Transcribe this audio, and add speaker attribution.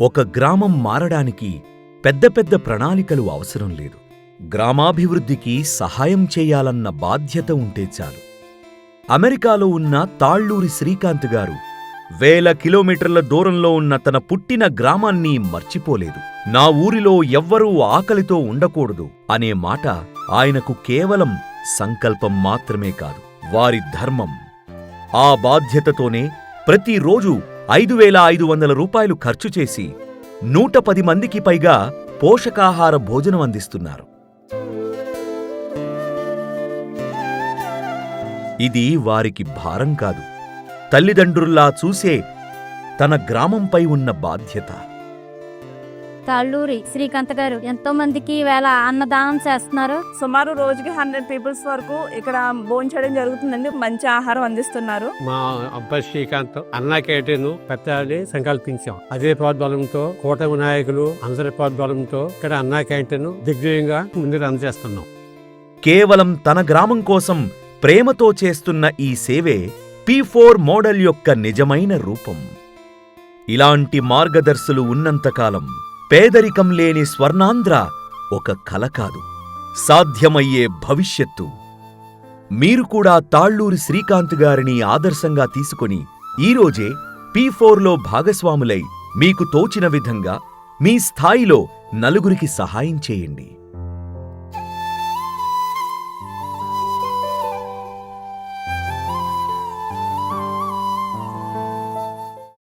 Speaker 1: ఒక గ్రామం మారడానికి పెద్ద పెద్ద ప్రణాళికలు అవసరం లేదు. గ్రామాభివృద్ధికి సహాయం చేయాలన్న బాధ్యత ఉంటే చాలు. అమెరికాలో ఉన్న తాళ్ళూరి శ్రీకాంత్ గారు వేల కిలోమీటర్ల దూరంలో ఉన్న తన పుట్టిన గ్రామాన్ని మర్చిపోలేదు. నా ఊరిలో ఎవ్వరూ ఆకలితో ఉండకూడదు అనే మాట ఆయనకు కేవలం సంకల్పం మాత్రమే కాదు వారి ధర్మం. ఆ బాధ్యతతోనే ప్రతిరోజు ఐదు వేల ఐదు వందల రూపాయలు ఖర్చు చేసి నూట పది మందికి పైగా పోషకాహార భోజనం అందిస్తున్నారు. ఇది వారికి భారం కాదు. తల్లిదండ్రుల్లా చూసే తన గ్రామంపై ఉన్న బాధ్యత.
Speaker 2: తాళ్ళూరి శ్రీకాంత్ గారు ఎంతో మందికి ఈవేళ అన్నదానం చేస్తున్నారు?
Speaker 3: సుమారు రోజుకి హండ్రెడ్ పీపుల్స్ వరకు ఇక్కడ భోంచేయడం జరుగుతుందండి. మంచి ఆహారం అందిస్తున్నారు.
Speaker 4: మా అబ్బాయి శ్రీకాంత్ అన్నా క్యాంటీన్ పెట్టాలని సంకల్పించాం. అదే ప్రోద్బలంతో కూటమి నాయకులు అందరి ప్రోద్బలంతో ఇక్కడ అన్నా క్యాంటీన్ దిగ్విజయంగా ముందుకు అందజేస్తున్నాం.
Speaker 1: కేవలం తన గ్రామం కోసం ప్రేమతో చేస్తున్న ఈ సేవే పీ ఫోర్ మోడల్ యొక్క నిజమైన రూపం. ఇలాంటి మార్గదర్శులు ఉన్నంతకాలం పేదరికం లేని స్వర్ణాంధ్ర ఒక కల కాదు. సాధ్యమయ్యే భవిష్యత్తు. మీరు కూడా తాళ్ళూరి శ్రీకాంత్ గారిని ఆదర్శంగా తీసుకుని ఈరోజే పీ ఫోర్లో భాగస్వాములై మీకు తోచిన విధంగా మీ స్థాయిలో నలుగురికి సహాయం చేయండి.